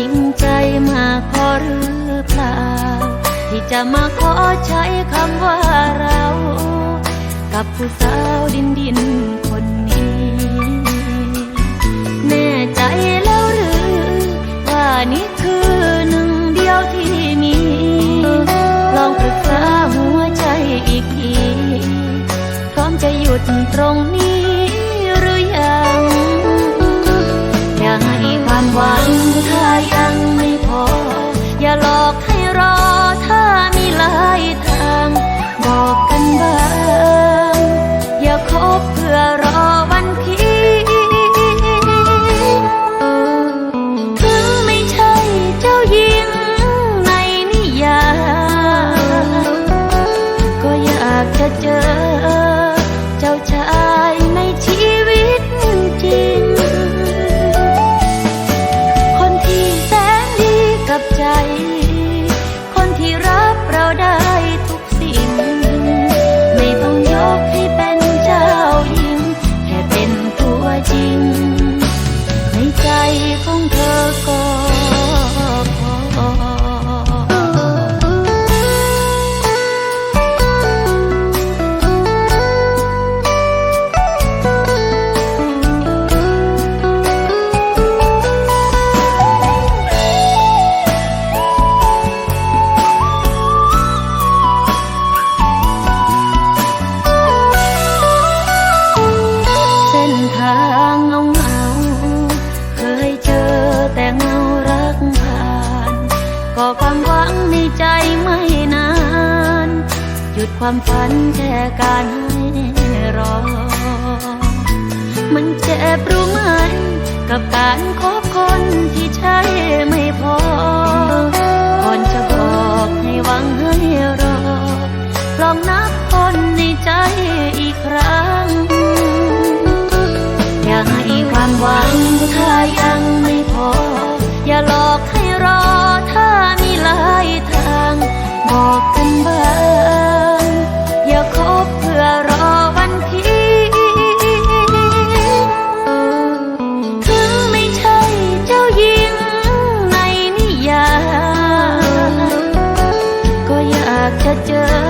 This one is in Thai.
ริงใจมากพอหรือเปล่า ที่จะมาขอใช้คำว่าเรา กับผู้สาวดินดินคนนี้ แน่ใจแล้วหรือว่านี้ ใ风ขอ ยุดความฝันแค่การให้รอ มันเจ็บรู้ไหม กับการคบคนที่ใช่ไม่พอ ก่อนจะบอกให้วังให้รอ ลองนับคนในใจอีกครั้ง อย่าให้ความหวังถ้ายังไม่พอ อย่าหลอกให้รอถ้ามีหลายทางบอก เธอเจอ